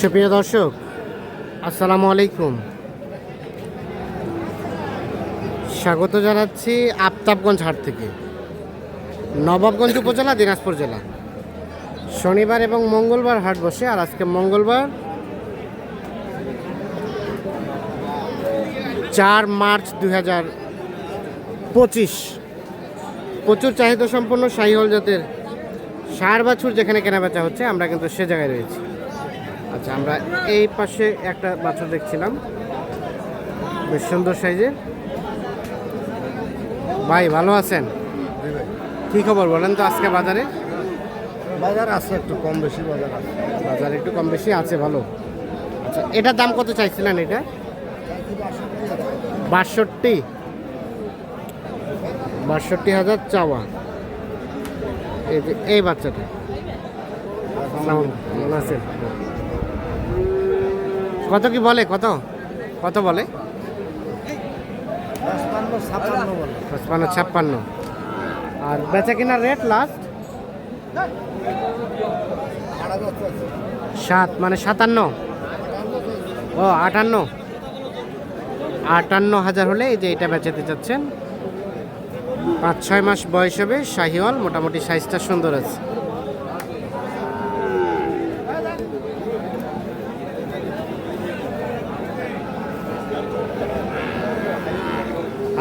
সুপ্রিয় দর্শক, আসসালামু আলাইকুম। স্বাগত জানাচ্ছি আফতাবগঞ্জ হাট থেকে। নবাবগঞ্জ উপজেলা, দিনাজপুর জেলা। শনিবার এবং মঙ্গলবার হাট বসে, আর আজকে মঙ্গলবার চার মার্চ দুই হাজার পঁচিশ। প্রচুর চাহিদা সম্পন্ন শাহিহল জাতের সার বাছুর যেখানে কেনাবেচা হচ্ছে, আমরা কিন্তু সে জায়গায় রয়েছি। আচ্ছা আমরা এই পাশে একটা বাছুর দেখছিলাম। বেশ সুন্দর সাইজের ভাই ভালো আছেন? কি খবর বলেন তো আজকে বাজারে? বাজার আছে একটু কম বেশি বাজার আছে। বাজার একটু কম বেশি আছে ভালো। আচ্ছা এটার দাম কত চাইছিলেন এটা? বাষট্টি। বাষট্টি হাজার চাওয়া। এই যে এই বাচ্চাটা। আসসালামু আলাইকুম, কেমন আছেন? কত কি বলে? কত? কত বলে? পঁচপান্ন, ছাপ্পান্ন। আর বেচা কেনার রেট লাস্ট সাত মানে সাতান্ন। ও, আটান্ন। আটান্ন হাজার হলে এই যে এটা বেচাতে চাচ্ছেন। পাঁচ, ছয় মাস বয়স হবে, শাহিওয়াল, মোটামুটি সাইজটা সুন্দর আছে।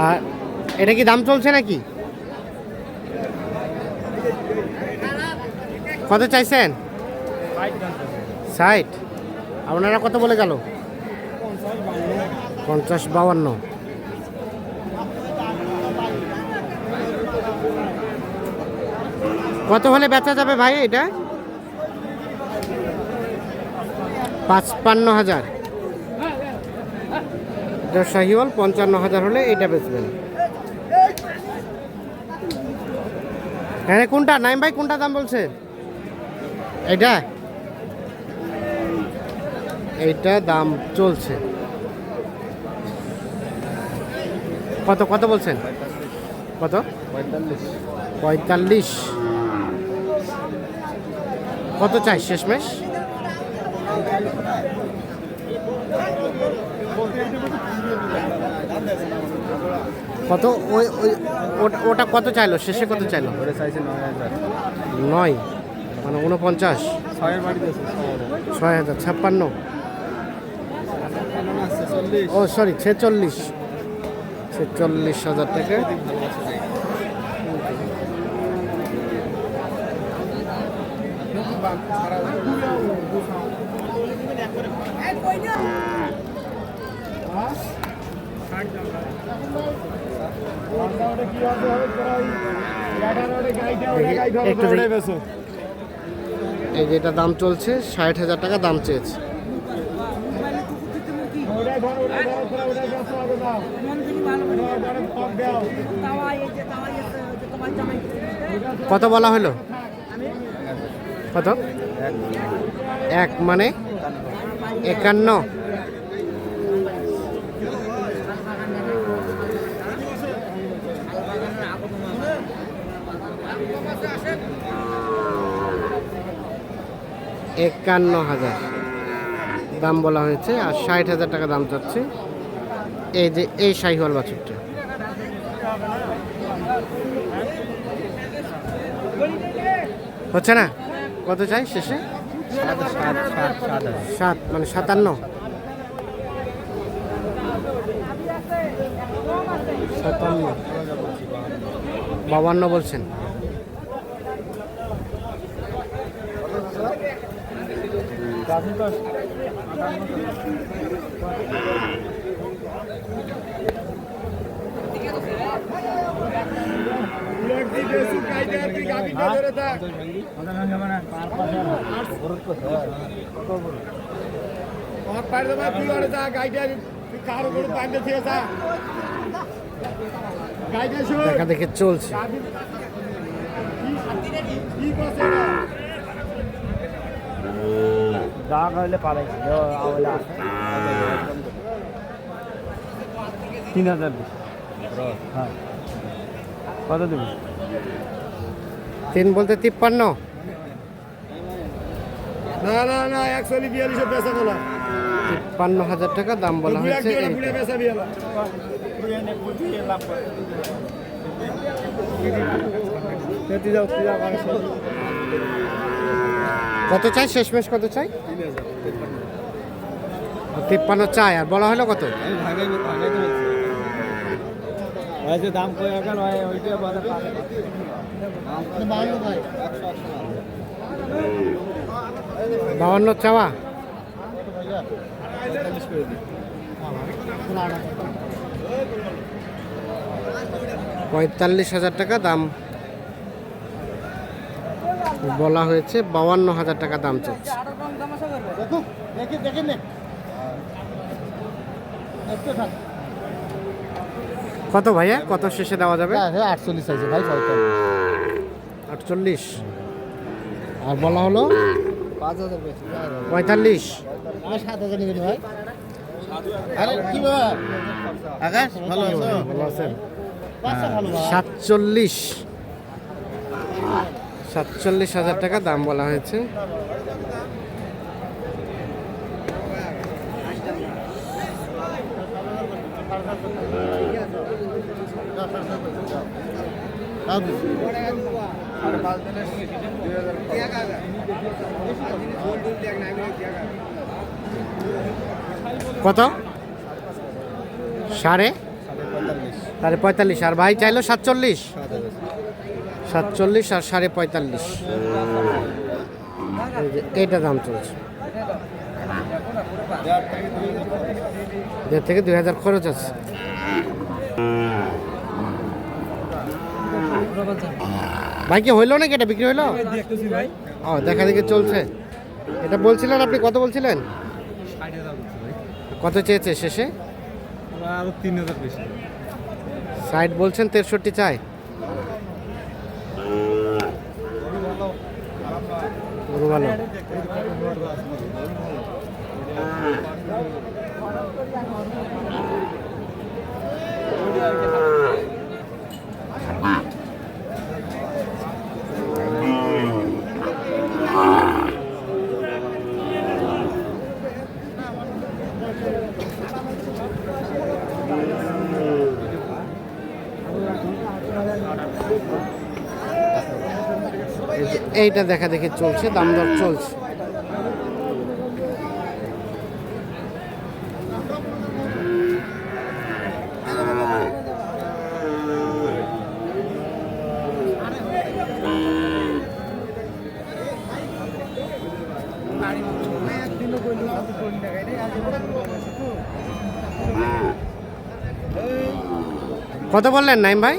আর এটা কি দাম চলছে নাকি? কত চাইছেন? ষাট। আপনারা কত বলে গেল? পঞ্চাশ বাউান্ন। কত হলে বেচা যাবে ভাই এটা? পাঁচপান্ন হাজার। এটা শাহিওয়াল, পঞ্চান্ন হাজার হলে এটা বেচবেন। হ্যাঁ কোনটা? নাইম ভাই, কোনটা দাম বলছে? এটা এইটা দাম চলছে। কত কত বলছেন? কত? পঁয়তাল্লিশ। কত চাই শেষমেশ? কত? ওই ওই ওটা- কত চাইলো? শেষে কত চাইলো? ওটা চাইছে নয় হাজার। নয়? মানে উনপঞ্চাশ? ছয় হাজার। ছাপ্পান্ন? ও সরি ছেচল্লিশ। ছেচল্লিশ হাজার টাকা একটু দেখি। এই যে এটা দাম চলছে, ষাট হাজার টাকা দাম চেয়েছে। কত বলা হলো? কত? এক মানে একান্ন। একান্ন হাজার। দাম বলা হয়েছে, আর ষাট হাজার টাকা দাম চাচ্ছে। এই যে, এই শাহিওয়াল বাছুরটা। হচ্ছে না? কত চাই শেষে? সাত সাত হাজার সাত মানে সাতান্ন সাতান্ন বাবান্ন বলছেন দেখা দেখে চলছে যা হইলে পারে আওয়ালে আছে তিন হাজার হ্যাঁ কত দেবে তিন বলতে তিপ্পান্ন। না না না একচল্লি বিয়াল্লিশে পেঁচা বলা তিপ্পান্ন হাজার টাকা দাম বলা হয়েছে কত চাই শেষমেশ কত চাই তিপ্পান্ন চাই আর বলা হলো কত দাম বাউন্ন চাওয়া পঁয়তাল্লিশ হাজার টাকা দাম বলা হয়েছে বাউান্ন হাজার টাকা দাম চাচ্ছে কত ভাইয়া? কত শেষে দেওয়া যাবে? আটচল্লিশ আছে ভাই আটচল্লিশ। আর বলা হলো? পঁয়তাল্লিশ। সাত হাজার নেবেন ভাই। আরে কি বাবা আকাশ ভালো আছো? ভালো আছেন ভালো ভাই সাতচল্লিশ। সাতচল্লিশ হাজার টাকা দাম বলা হয়েছে। কত? সাড়ে সাড়ে পঁয়তাল্লিশ। আর ভাই চাইলো সাতচল্লিশ। সাতচল্লিশ আর সাড়ে পঁয়তাল্লিশ। এই এইটা দাম চলছে। দেড় থেকে দুই হাজার খরচ আছে। ভাই কি হইল নাকি? এটা বিক্রি হইল? ও দেখা দেখি চলছে। এটা বলছিলেন আপনি? কত বলছিলেন? কত চেয়েছে শেষে? তিন হাজার বেশি। সাইড বলছেন তেষট্টি চাই। ভালো। এইটা দেখা দেখি চলছে দাম দর চলছে। কত বললেন নাইম ভাই?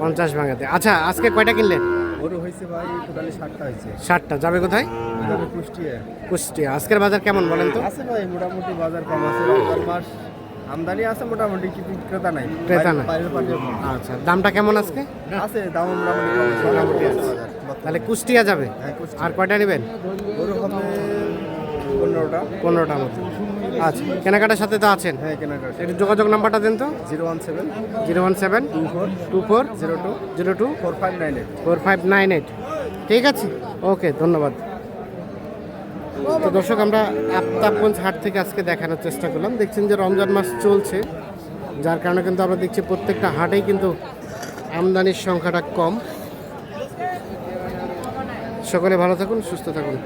পঞ্চাশ ভাঙাতে আচ্ছা আজকে কয়টা কিনলেন? ষাটটা যাবে কোথায়? কুষ্টিয়া। কুষ্টিয়া। আজকের বাজার কেমন বলেন তো? আছে ভাই মোটামুটি বাজার কম আছে। মাস আমদানি আছে মোটামুটি কিন্তু ক্রেতা নাই। ক্রেতা নাই। আচ্ছা দামটা কেমন আজকে? আছে দাম মোটামুটি মোটামুটি আছে। তাহলে কুষ্টিয়া যাবে। হ্যাঁ আর কয়টা নেবেন? পনেরোটা। পনেরোটা মতো আচ্ছা কেনাকাটার সাথে তো আছেন? হ্যাঁ কেনাকাটা একটু যোগাযোগ নাম্বারটা দেন তো। Zero one seven. Zero one seven two four. Two four zero two. Zero two four five nine eight. Four five nine eight. ঠিক আছে? ওকে ধন্যবাদ। তো দর্শক আমরা আফতাবগঞ্জ হাট থেকে আজকে দেখানোর চেষ্টা করলাম। দেখছেন যে রমজান মাস চলছে যার কারণে কিন্তু আমরা দেখছি প্রত্যেকটা হাটেই কিন্তু আমদানির সংখ্যাটা কম। সকলে ভালো থাকুন সুস্থ থাকুন।